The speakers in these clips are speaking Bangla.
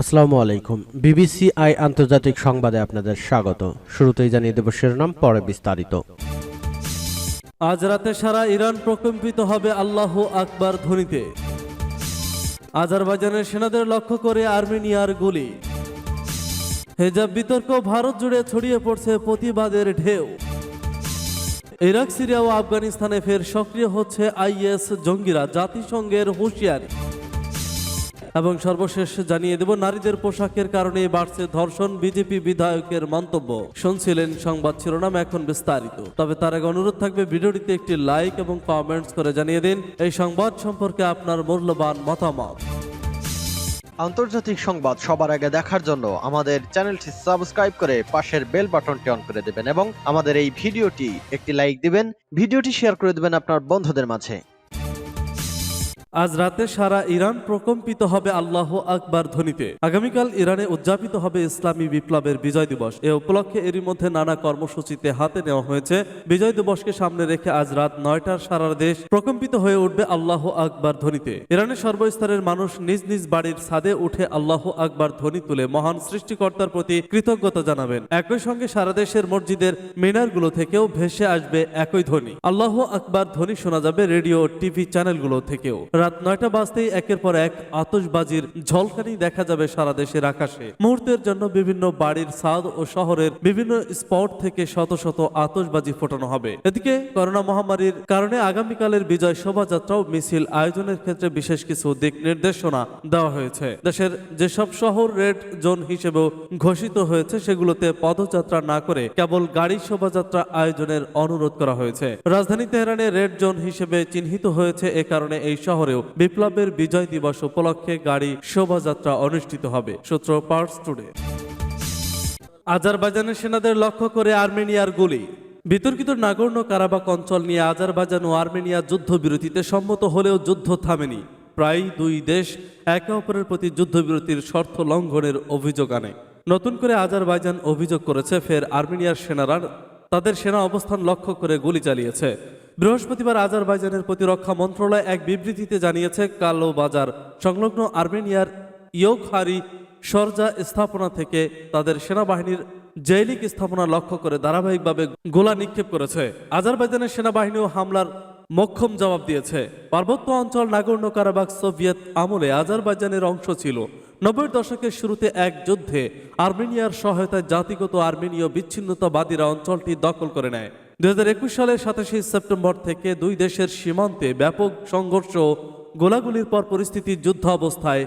আসসালামু আলাইকুম। বিবিসি আই আন্তর্জাতিক সংবাদে আপনাদের স্বাগত। শুরুতেই জানিয়ে দেব শিরোনাম, পরে বিস্তারিত। আজ রাতে সারা ইরান প্রকম্পিত হবে আল্লাহ আকবার ধ্বনিতে। আজারবাইজানের সেনাদের লক্ষ্য করে আর্মেনিয়ার গুলি। হেজাব বিতর্ক, ভারত জুড়ে ছড়িয়ে পড়ছে প্রতিবাদের ঢেউ। ইরাক, সিরিয়া ও আফগানিস্তানে ফের সক্রিয় হচ্ছে আইএস জঙ্গিরা জাতিসংঘের হুঁশিয়ারি। এবং সর্বশেষ জানিয়ে দেব, নারীদের পোশাকের কারণে বাড়ছে ধর্ষণ, বিজেপি বিধায়কের মন্তব্য। শুনছিলেন সংবাদ শিরোনাম এখন বিস্তারিত। তবে তার আগে অনুরোধ থাকবে, ভিডিওটিতে একটি লাইক এবং কমেন্টস করে জানিয়ে দিন, এই সংবাদ সম্পর্কে আপনার মূল্যবান মতামত। আন্তর্জাতিক সংবাদ সবার আগে দেখার জন্য আমাদের চ্যানেলটি সাবস্ক্রাইব করে পাশের বেল বাটনটি অন করে দেবেন এবং আমাদের এই ভিডিওটি একটি লাইক দিবেন, ভিডিওটি শেয়ার করে দেবেন আপনার বন্ধুদের মাঝে। আজ রাতে সারা ইরান প্রকম্পিত হবে আল্লাহ আকবার ধ্বনিতে। আগামীকাল ইরানে উদযাপিত হবে ইসলামী বিপ্লবের বিজয় দিবস। এ উপলক্ষে এরই মধ্যে নানা কর্মসূচিতে হাতে নেওয়া হয়েছে। বিজয় দিবসকে সামনে রেখে আজ রাত নয়টার সারা দেশ প্রকম্পিত হয়ে উঠবে আল্লাহ আকবার ধ্বনিতে। ইরানের সর্বস্তরের মানুষ নিজ নিজ বাড়ির ছাদে উঠে আল্লাহ আকবার ধ্বনি তুলে মহান সৃষ্টিকর্তার প্রতি কৃতজ্ঞতা জানাবেন। একই সঙ্গে সারা দেশের মসজিদের মিনারগুলো থেকেও ভেসে আসবে একই ধ্বনি। আল্লাহ আকবার ধ্বনি শোনা যাবে রেডিও, টিভি চ্যানেলগুলো থেকেও। রাত নয়টা বাজতেই একের পর এক আতশবাজির ঝলকানি দেখা যাবে সারা দেশের আকাশে। মুহূর্তের জন্য বিভিন্ন বাড়ির, ছাদ ও শহরের বিভিন্ন স্পট থেকে শত শত আতশবাজি ফোটানো হবে। এদিকে করোনা মহামারীর কারণে আগামীকালের বিজয় শোভাযাত্রা ও মিছিল আয়োজনের ক্ষেত্রে বিশেষ কিছু দিক নির্দেশনা দেওয়া হয়েছে। দেশের যেসব শহর রেড জোন হিসেবেও ঘোষিত হয়েছে, সেগুলোতে পদযাত্রা না করে কেবল গাড়ি শোভাযাত্রা আয়োজনের অনুরোধ করা হয়েছে। রাজধানী তেহরানে রেড জোন হিসেবে চিহ্নিত হয়েছে, এ কারণে এই শহরেও বিপ্লবের বিজয় দিবস উপলক্ষে গাড়ি শোভাযাত্রা অনুষ্ঠিত হবে। সূত্র পার্স টুডে আজারবাইজানের সেনাদের লক্ষ্য করে আর্মেনিয়ার গুলি। বিতর্কিত নাগর্ণ কারাবাক অঞ্চল নিয়ে আজারবাইজান ও আর্মেনিয়া যুদ্ধবিরতিতে সম্মত হলেও যুদ্ধ থামেনি। প্রায় দুই দেশ একে অপরের প্রতি যুদ্ধবিরতির শর্ত লঙ্ঘনের অভিযোগ আনে। নতুন করে আজারবাইজান অভিযোগ করেছে, ফের আর্মেনিয়ার সেনারা তাদের সেনা অবস্থান লক্ষ্য করে গুলি চালিয়েছে। বৃহস্পতিবার আজারবাইজানের প্রতিরক্ষা মন্ত্রণালয় এক বিবৃতিতে জানিয়েছে, কালো বাজার সংলগ্ন আর্মেনিয়ার ইয়োকহারি সরজা স্থাপনা থেকে তাদের সেনাবাহিনীর জৈলিক স্থাপনা লক্ষ্য করে ধারাবাহিকভাবে গোলা নিক্ষেপ করেছে। আজারবাইজানের সেনাবাহিনীও হামলার মক্ষম জবাব দিয়েছে। পার্বত্য অঞ্চল নাগর্ণ কারাবাক সোভিয়েত আমলে আজারবাইজানের অংশ ছিল। নব্বই দশকের শুরুতে এক যুদ্ধে আর্মেনিয়ার সহায়তায় জাতিগত আর্মেনীয় বিচ্ছিন্নতাবাদীরা অঞ্চলটি দখল করে নেয়। দুই হাজার একুশ সালের সাতাশে সেপ্টেম্বর থেকে দুই দেশের সীমান্তে ব্যাপক সংঘর্ষ গোলাগুলির পর পরিস্থিতি যুদ্ধ অবস্থায়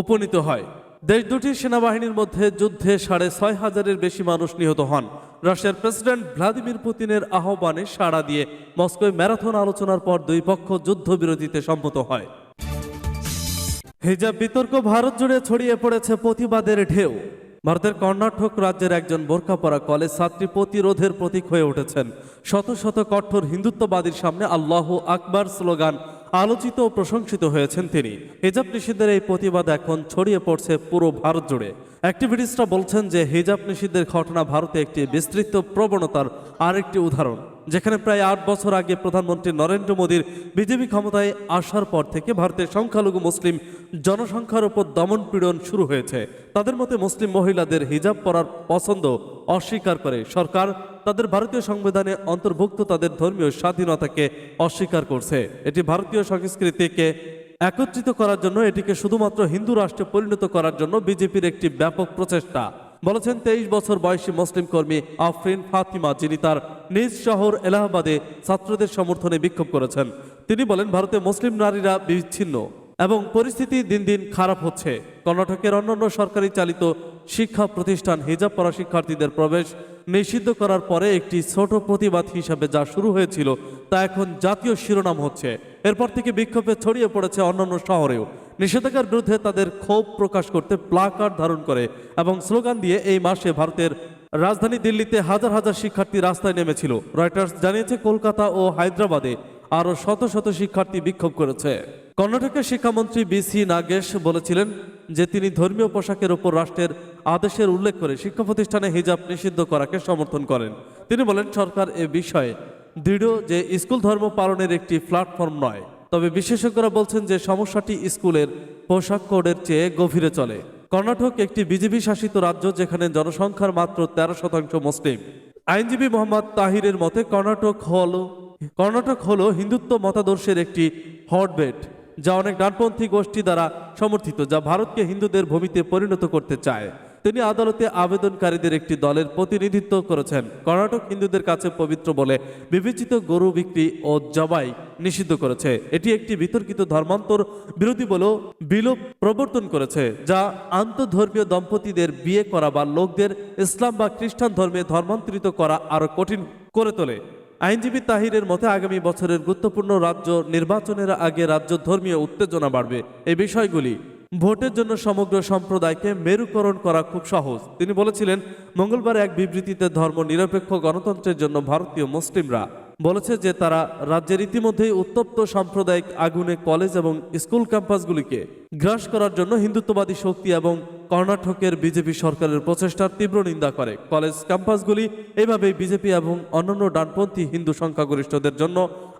উপনীত হয়। দেশ দুটির সেনাবাহিনীর মধ্যে যুদ্ধে সাড়ে ছয় হাজারের বেশি মানুষ নিহত হন। রাশিয়ার প্রেসিডেন্ট ভ্লাদিমির পুতিনের আহ্বানে সাড়া দিয়ে মস্কোয় ম্যারাথন আলোচনার পর দুই পক্ষ যুদ্ধবিরতিতে সম্মত হয়। হিজাব বিতর্ক ভারত জুড়ে ছড়িয়ে পড়েছে প্রতিবাদের ঢেউ। ভারতের কর্ণাটক রাজ্যের একজন বোরকা পরা কলেজ ছাত্রী প্রতিরোধের প্রতীক হয়ে উঠেছেন। শত শত কঠোর হিন্দুত্ববাদীর সামনে আল্লাহ আকবার স্লোগান, আলোচিত ও প্রশংসিত হয়েছেন তিনি। হিজাব নিষিদ্ধের এই প্রতিবাদ এখন ছড়িয়ে পড়ছে পুরো ভারত জুড়ে। অ্যাক্টিভিটিস্টরা বলছেন যে, হিজাব নিষিদ্ধের ঘটনা ভারতে একটি বিস্তৃত প্রবণতার আরেকটি উদাহরণ। যেখানে প্রায় আট বছর আগে প্রধানমন্ত্রী নরেন্দ্র মোদীর বিজেপি ক্ষমতায় আসার পর থেকে ভারতের সংখ্যালঘু মুসলিম জনসংখ্যার উপর দমন পীড়ন শুরু হয়েছে। তাদের মতে মুসলিম মহিলাদের হিজাব পরার পছন্দ অস্বীকার করে সরকার। তাদের ভারতীয় সংবিধানে অন্তর্ভুক্ত তাদের ধর্মীয় স্বাধীনতাকে অস্বীকার করছে। এটি ভারতীয় সংস্কৃতিকে একত্রিত করার জন্য, এটিকে শুধুমাত্র হিন্দু রাষ্ট্রে পরিণত করার জন্য বিজেপির একটি ব্যাপক প্রচেষ্টা। বলেছেন, তেইশ বছর বয়সী মুসলিম কর্মী আফরিন ফাতিমা, যিনি তার নিজ শহর এলাহাবাদে ছাত্রদের সমর্থনে বিক্ষোভ করেছেন। তিনি বলেন, ভারতে মুসলিম নারীরা বিচ্ছিন্ন এবং পরিস্থিতি দিন দিন খারাপ হচ্ছে। কর্ণাটকের অন্যান্য সরকারি চালিত শিক্ষা প্রতিষ্ঠান হিজাব পড়া শিক্ষার্থীদের প্রবেশ নিষিদ্ধ করার পরে একটি ছোট প্রতিবাদ হিসাবে যা শুরু হয়েছিল, তা এখন জাতীয় শিরোনাম হচ্ছে। এরপর থেকে বিক্ষোভে ছড়িয়ে পড়েছে অন্যান্য শহরেও। নিষেধাজ্ঞার বিরুদ্ধে তাদের ক্ষোভ প্রকাশ করতে প্লাকার্ড ধারণ করে এবং স্লোগান দিয়ে এই মাসে ভারতের রাজধানী দিল্লিতে হাজার হাজার শিক্ষার্থী রাস্তায় নেমেছিল। রয়টার্স জানিয়েছে, কলকাতা ও হায়দ্রাবাদে আরও শত শত শিক্ষার্থী বিক্ষোভ করেছে। কর্ণাটকের শিক্ষামন্ত্রী বি সি নাগেশ বলেছিলেন যে তিনি ধর্মীয় পোশাকের ওপর রাষ্ট্রের আদেশের উল্লেখ করে শিক্ষা প্রতিষ্ঠানে হিজাব নিষিদ্ধ করাকে সমর্থন করেন। তিনি বলেন, সরকার এ বিষয়ে দৃঢ় যে স্কুল ধর্ম পালনের একটি প্ল্যাটফর্ম নয়। তবে বিশেষজ্ঞরা বলছেন যে সমস্যাটি স্কুলের পোশাক কোডের চেয়ে গভীরে চলে। কর্ণাটক একটি বিজেপি শাসিত রাজ্য যেখানে জনসংখ্যার মাত্র তেরো শতাংশ মুসলিম। আইনজীবী মোহাম্মদ তাহিরের মতে কর্ণাটক হল কর্ণাটক হল হিন্দুত্ব মতাদর্শের একটি হটবেট, যা অনেক ডানপন্থী গোষ্ঠী দ্বারা সমর্থিত, যা ভারতকে হিন্দুদের ভূমিতে পরিণত করতে চায়। তিনি আদালতে আবেদনকারীদের একটি দলের প্রতিনিধিত্ব করেছেন। কর্ণাটক হিন্দুদের কাছে পবিত্র বলে বিবেচিত গরু বিক্রি ও জবাই নিষিদ্ধ করেছে। এটি একটি বিতর্কিত ধর্মান্তর বিরোধী বলেও বিলোপ প্রবর্তন করেছে, যা আন্তধর্মীয় দম্পতিদের বিয়ে করা বা লোকদের ইসলাম বা খ্রিস্টান ধর্মে ধর্মান্তরিত করা আরও কঠিন করে তোলে। আইনজীবী তাহিরের মতে, আগামী বছরের গুরুত্বপূর্ণ রাজ্য নির্বাচনের আগে রাজ্য ধর্মীয় উত্তেজনা বাড়বে। এই বিষয়গুলি ভোটের জন্য সমগ্র সম্প্রদায়কে মেরুকরণ করা খুব সহজ। তিনি বলেছিলেন, মঙ্গলবার এক বিবৃতিতে ধর্ম নিরপেক্ষ গণতন্ত্রের জন্য ভারতীয় মুসলিমরা বলেছে যে তারা রাজ্যের ইতিমধ্যেই উত্তপ্ত সাম্প্রদায়িক আগুনে কলেজ এবং স্কুল ক্যাম্পাসগুলিকে গ্রাস করার জন্য হিন্দুত্ববাদী শক্তি এবং কর্ণাটকের বিজেপি সরকারের প্রচেষ্টার তীব্র নিন্দা করে। কলেজ ক্যাম্পাসগুলি এভাবেই বিজেপি এবং অন্যান্য ডানপন্থী হিন্দু সংখ্যাগরিষ্ঠদের জন্য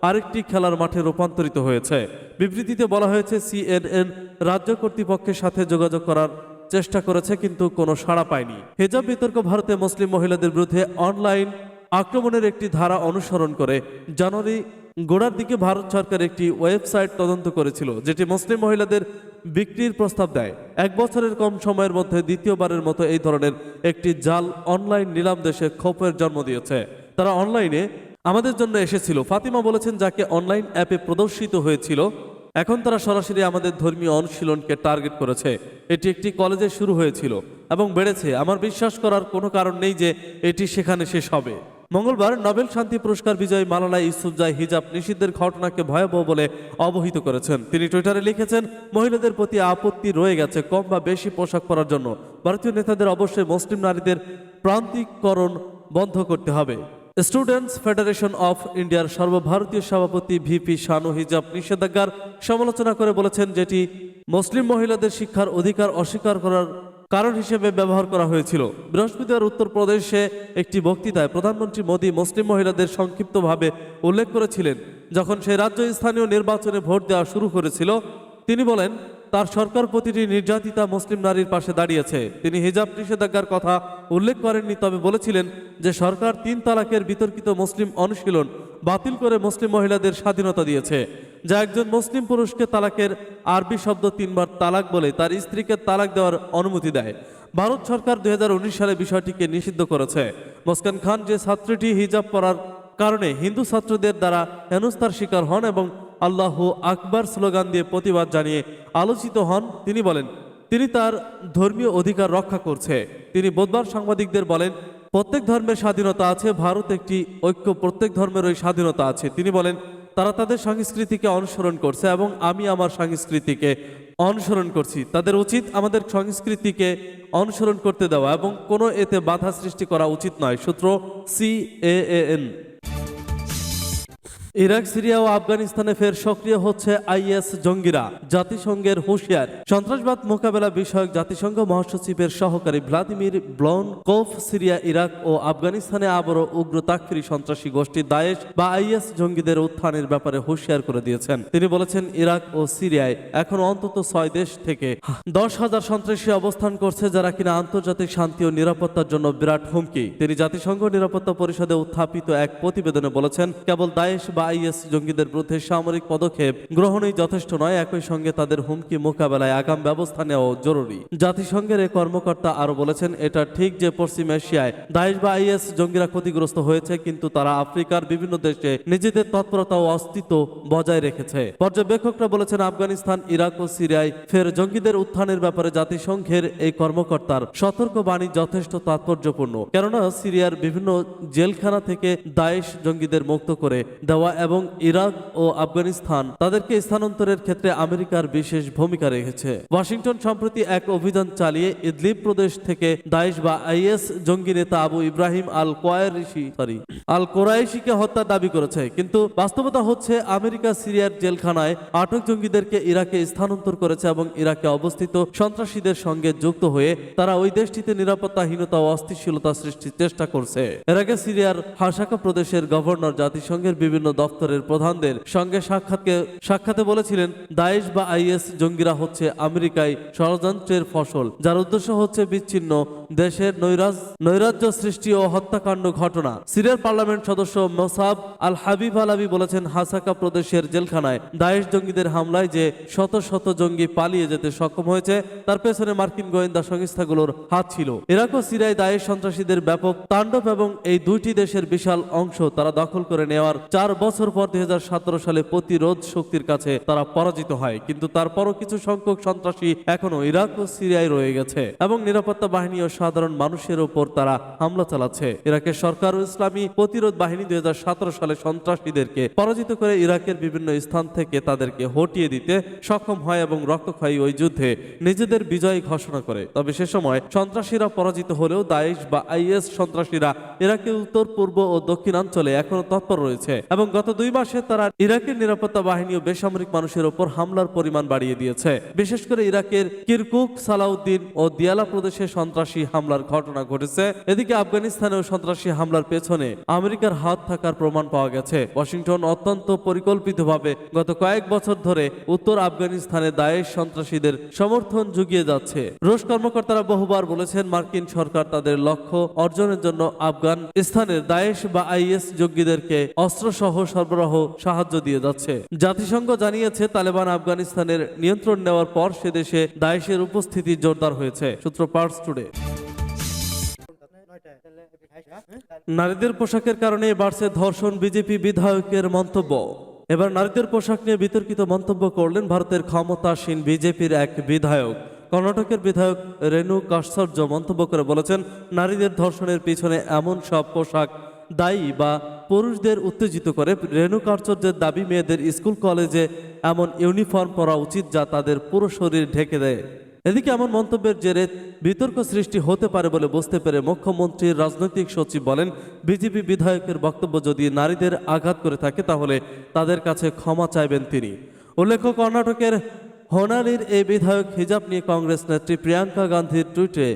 আরেকটি খেলার মাঠে রূপান্তরিত হয়েছে। বিবৃতিতে বলা হয়েছে, সিএনএন রাজ্য কর্তৃপক্ষের সাথে যোগাযোগ করার চেষ্টা করেছে কিন্তু কোনো সাড়া পায়নি। হেজাব বিতর্ক ভারতে মুসলিম মহিলাদের বিরুদ্ধে অনলাইন আক্রমণের একটি ধারা অনুসরণ করে জানুয়ারি গোড়ার দিকে ভারত সরকার একটি ওয়েবসাইট তদন্ত করেছিল, যেটি মুসলিম মহিলাদের বিক্রির প্রস্তাব দেয়। এক বছরের কম সময়ের মধ্যে দ্বিতীয়বারের মতো এই ধরনের একটি জাল অনলাইন নিলাম দেশে ক্ষোভের জন্ম দিয়েছে। তারা অনলাইনে আমাদের জন্য এসেছিল। ফাতিমা বলেছেন, যাকে অনলাইন অ্যাপে প্রদর্শিত হয়েছিল, এখন তারা সরাসরি আমাদের ধর্মীয় অনুশীলনকে টার্গেট করেছে। এটি একটি কলেজে শুরু হয়েছিল এবং বেড়েছে। আমার বিশ্বাস করার কোনো কারণ নেই যে এটি সেখানে শেষ হবে। মঙ্গলবার নোবেল শান্তি পুরস্কার বিজয়ী মালালা ইউসুফজাই হিজাব নিষিদ্ধের ঘটনাকে ভয়াবহ বলে অবহিত করেছেন। তিনি টুইটারে লিখেছেন, মহিলাদের প্রতি আপত্তি রয়ে গেছে, কম বা বেশি পোশাক পরার জন্য। ভারতীয় নেতাদের অবশ্যই মুসলিম নারীদের প্রান্তিককরণ বন্ধ করতে হবে। স্টুডেন্টস ফেডারেশন অফ ইন্ডিয়ার সর্বভারতীয় সভাপতি ভিপি শানু হিজাব নিষেধাজ্ঞার সমালোচনা করে বলেছেন, যেটি মুসলিম মহিলাদের শিক্ষার অধিকার অস্বীকার করার কারণ হিসেবে ব্যবহার করা হয়েছিল। বৃহস্পতিবার উত্তরপ্রদেশে একটি বক্তৃতায় প্রধানমন্ত্রী মোদী মুসলিম মহিলাদের সংক্ষিপ্তভাবে উল্লেখ করেছিলেন, যখন সেই রাজ্য স্থানীয় নির্বাচনে ভোট দেওয়া শুরু করেছিল। তিনি বলেন, তার সরকার প্রতিটি নির্যাতিতা মুসলিম নারীর পাশে দাঁড়িয়েছে। তিনি হিজাব নিষেধাজ্ঞার কথা উল্লেখ করেননি, তবে বলেছিলেন যে সরকার তিন তালাকের বিতর্কিত মুসলিম অনুশীলন বাতিল করে মুসলিম মহিলাদের স্বাধীনতা দিয়েছে। যা একজন মুসলিম পুরুষকে তালাকের আরবি শব্দ তিনবার তালাক বলে, তার স্ত্রীকে তালাক দেওয়ার অনুমতি দেয়। ভারত সরকার দুই সালে বিষয়টিকে নিষিদ্ধ করেছে। মুসকান খান যে ছাত্রীটি হিজাব পরার কারণে হিন্দু ছাত্রদের দ্বারা হেনস্থার শিকার হন এবং আল্লাহ আকবার স্লোগান দিয়ে প্রতিবাদ জানিয়ে আলোচিত হন, তিনি বলেন, তিনি তার ধর্মীয় অধিকার রক্ষা করছে। তিনি বুধবার সাংবাদিকদের বলেন, প্রত্যেক ধর্মের স্বাধীনতা আছে, ভারত একটি ঐক্য, প্রত্যেক ধর্মের ওই স্বাধীনতা আছে। তিনি বলেন তারা তাদের সংস্কৃতিকে অনুসরণ করছে এবং আমি আমার সংস্কৃতিকে অনুসরণ করছি। তাদের উচিত আমাদের সংস্কৃতিকে অনুসরণ করতে দেওয়া এবং কোনো এতে বাধা সৃষ্টি করা উচিত নয়। সূত্র C A N Iraq, Syria ও আফগানিস্তানে ফের সক্রিয় হচ্ছে আইএস জঙ্গিরা। জাতিসংঘের হুঁশিয়ার। সন্ত্রাসবাদ মোকাবেলা বিষয়ক জাতিসংঘ মহাসচিবের সহকারী ভ্লাদিমির ব্লন কোফ সিরিয়া, ইরাক ও আফগানিস্তানে আবারও উগ্র তাকফিরি সন্ত্রাসী গোষ্ঠী দায়েশ বা আইএস জঙ্গিদের উত্থানের ব্যাপারে হুঁশিয়ার করে দিয়েছেন। তিনি বলেছেন, ইরাক ও সিরিয়ায় এখন অন্তত ছয় দেশ থেকে দশ হাজার সন্ত্রাসী অবস্থান করছে যারা কিনা আন্তর্জাতিক শান্তি ও নিরাপত্তার জন্য বিরাট হুমকি। তিনি জাতিসংঘ নিরাপত্তা পরিষদে উত্থাপিত এক প্রতিবেদনে বলেছেন, কেবল দায়েশ বা আইএস জঙ্গিদের বিরুদ্ধে সামরিক পদক্ষেপ গ্রহণই যথেষ্ট নয়, একই সঙ্গে তাদের হুমকি মোকাবেলায় আগাম ব্যবস্থা নেওয়া জরুরি। জাতিসংঘের এই কর্মকর্তা আরও বলেছেন, এটা ঠিক যে পশ্চিম এশিয়ায় দায়েশ বা আইএস জঙ্গিরা ক্ষতিগ্রস্ত হয়েছে, কিন্তু তারা আফ্রিকার বিভিন্ন দেশে নিজেদের তৎপরতা ও অস্তিত্ব বজায় রেখেছে। পর্যবেক্ষকরা বলেছেন, আফগানিস্তান, ইরাক ও সিরিয়ায় ফের জঙ্গিদের উত্থানের ব্যাপারে জাতিসংঘের এই কর্মকর্তার সতর্ক বাণী যথেষ্ট তাৎপর্যপূর্ণ, কেননা সিরিয়ার বিভিন্ন জেলখানা থেকে দায়েশ জঙ্গিদের মুক্ত করে দেওয়া এবং ইরাক ও আফগানিস্তান তাদেরকে স্থানান্তরের ক্ষেত্রে আমেরিকার বিশেষ ভূমিকা রেখেছে। ওয়াশিংটন সম্প্রতি এক অভিযান চালিয়ে ইদলিব প্রদেশ থেকে দায়েশ বা আইএস জঙ্গি নেতা Abu Ibrahim al Qurayshi sorry al কোরাইশিকে হত্যা দাবি করেছে। কিন্তু বাস্তবতা হচ্ছে, আমেরিকা সিরিয়ার জেলখানায় আটক জঙ্গিদেরকে ইরাকে স্থানান্তর করেছে এবং ইরাকে অবস্থিত সন্ত্রাসীদের সঙ্গে যুক্ত হয়ে তারা ওই দেশটিতে নিরাপত্তাহীনতা ও অস্থিতিশীলতা সৃষ্টির চেষ্টা করছে। এর আগে সিরিয়ার হাসাকা প্রদেশের গভর্নর জাতিসংঘের বিভিন্ন দপ্তরের প্রধানদের সঙ্গে সাক্ষাৎকে সাক্ষাতে বলেছিলেন, দায়েশ বা আইএস জঙ্গিরা হচ্ছে আমেরিকায় ষড়যন্ত্রের ফসল, যার উদ্দেশ্য হচ্ছে বিচ্ছিন্ন দেশের নৈরাজ, নৈরাজ্য সৃষ্টি ও হত্যাকাণ্ড ঘটনা। সিরিয়ার পার্লামেন্ট সদস্য মোসাব আল হাবিব আলাবি বলেছেন, হাসাকা প্রদেশের জেলখানায় দায়েশ জঙ্গিদের হামলায় যে শত শত জঙ্গি পালিয়ে যেতে সক্ষম হয়েছে, তার পেছনে মার্কিন গোয়েন্দা সংস্থাগুলোর হাত ছিল। ইরাক ও সিরিয়ায় দায়েশ সন্ত্রাসীদের ব্যাপক তাণ্ডব এবং এই দুইটি দেশের বিশাল অংশ তারা দখল করে নেওয়ার চার বছর পর দুই হাজার সতেরো সালে প্রতিরোধ শক্তির কাছে তারা পরাজিত হয়। কিন্তু তারপরও কিছু সংখ্যক সন্ত্রাসী এখনও ইরাক ও সিরিয়ায় রয়ে গেছে। এবং নিরাপত্তা বাহিনী ও সাধারণ মানুষের উপর তারা হামলা চালাচ্ছে। ইরাকের সরকার ও ইসলামী প্রতিরোধ বাহিনী দুই সালে সন্ত্রাসীদেরকে পরাজিত করে ইরাকের বিভিন্ন স্থান থেকে তাদেরকে হটিয়ে দিতে সক্ষম হয় এবং রক্তক্ষয়ী ওই যুদ্ধে নিজেদের বিজয় ঘোষণা করে। তবে সে সময় সন্ত্রাসীরা পরাজিত হলেও দায়েশ বা আইএস সন্ত্রাসীরা ইরাকের উত্তর, পূর্ব ও দক্ষিণাঞ্চলে এখনও তৎপর রয়েছে এবং গত দুই মাসে তারা ইরাকের নিরাপত্তা বাহিনী ও বেসামরিক মানুষের ওপর হামলার পরিমাণ বাড়িয়ে দিয়েছে। বিশেষ করে ইরাকের কিরকুক, সালাউদ্দিন ও দিয়ালা প্রদেশে সন্ত্রাসী হামলার ঘটনা ঘটেছে। এদিকে আফগানিস্তানেও সন্ত্রাসী হামলার পেছনে আমেরিকার হাত থাকার প্রমাণ পাওয়া গেছে। ওয়াশিংটন অত্যন্ত পরিকল্পিতভাবে গত কয়েক বছর ধরে উত্তর আফগানিস্তানে দায়েশ সন্ত্রাসীদের সমর্থন জুগিয়ে যাচ্ছে। রুশ কর্মকর্তারা বহুবার বলেছেন মার্কিন সরকার তাদের লক্ষ্য অর্জনের জন্য আফগানিস্তানের দায়েশ বা আইএস যোগীদেরকে অস্ত্রসহ সরবরাহ সাহায্য দিয়ে যাচ্ছে। জাতিসংঘ জানিয়েছে, তালেবান আফগানিস্তানের নিয়ন্ত্রণ নেওয়ার পর সে দেশে দায়েশের উপস্থিতি জোরদার হয়েছে। সূত্র পার্স টুডে। নারীদের পোশাকের কারণে বাড়ছে ধর্ষণ বিজেপি বিধায়কের মন্তব্য। এবার নারীদের পোশাক নিয়ে বিতর্কিত মন্তব্য করলেন ভারতের ক্ষমতাসীন বিজেপির এক বিধায়ক। কর্ণাটকের বিধায়ক রেণু কাশ্চর্য মন্তব্য করে বলেছেন, নারীদের ধর্ষণের পিছনে এমন সব পোশাক দায়ী বা পুরুষদের উত্তেজিত করে। রেণু কাশ্চর্যের দাবি, মেয়েদের স্কুল কলেজে এমন ইউনিফর্ম পরা উচিত যা তাদের পুরো শরীর ঢেকে দেয়। এদিকে এমন মন্তব্যের জেরে বিতর্ক সৃষ্টি হতে পারে বলে বুঝতে পেরে মুখ্যমন্ত্রীর রাজনৈতিক সচিব বলেন, বিজেপি বিধায়কের বক্তব্য যদি নারীদের আঘাত করে থাকে তাহলে তাদের কাছে ক্ষমা চাইবেন তিনি। উল্লেখ্য, কর্ণাটকের হোনালির এই বিধায়ক হিজাব নিয়ে কংগ্রেস নেত্রী প্রিয়াঙ্কা গান্ধীর টুইটে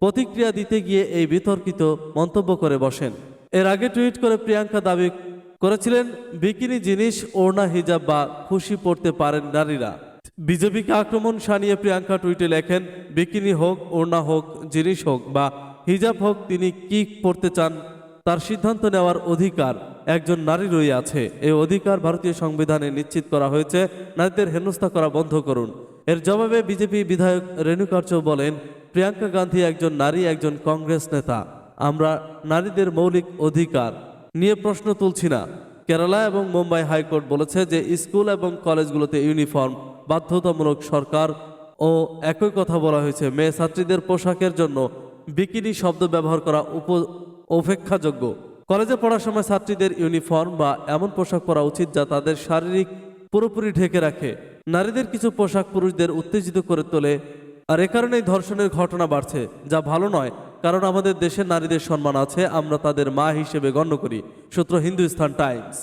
প্রতিক্রিয়া দিতে গিয়ে এই বিতর্কিত মন্তব্য করে বসেন। এর আগে টুইট করে প্রিয়াঙ্কা দাবি করেছিলেন, বিকিনি জিনিস, ওড়না, হিজাব বা খুশি পড়তে পারেন নারীরা। বিজেপিকে আক্রমণ সানিয়ে প্রিয়াঙ্কা টুইটে লেখেন, বিকিনি হোক, ওড়না হোক, জিনিস হোক বা হিজাব হোক, তিনি কি পড়তে চান তার সিদ্ধান্ত নেওয়ার অধিকার একজন নারীরই আছে। এই অধিকার ভারতীয় সংবিধানে নিশ্চিত করা হয়েছে। নারীদের হেনস্থা করা বন্ধ করুন। এর জবাবে বিজেপি বিধায়ক রেণুকার্য বলেন, প্রিয়াঙ্কা গান্ধী একজন নারী, একজন কংগ্রেস নেতা। আমরা নারীদের মৌলিক অধিকার নিয়ে প্রশ্ন তুলছি না। কেরালা এবং মুম্বাই হাইকোর্ট বলেছে যে, স্কুল এবং কলেজগুলোতে ইউনিফর্ম বাধ্যতামূলক সরকার ও একই কথা বলা হয়েছে। মেয়ে ছাত্রীদের পোশাকের জন্য বিকিনি শব্দ ব্যবহার করা উপ উপেক্ষাযোগ্য কলেজে পড়ার সময় ছাত্রীদের ইউনিফর্ম বা এমন পোশাক পরা উচিত যা তাদের শারীরিক পুরোপুরি ঢেকে রাখে। নারীদের কিছু পোশাক পুরুষদের উত্তেজিত করে তোলে আর এ কারণেই ধর্ষণের ঘটনা বাড়ছে, যা ভালো নয়, কারণ আমাদের দেশের নারীদের সম্মান আছে, আমরা তাদের মা হিসেবে গণ্য করি, সূত্র হিন্দুস্তান টাইমস।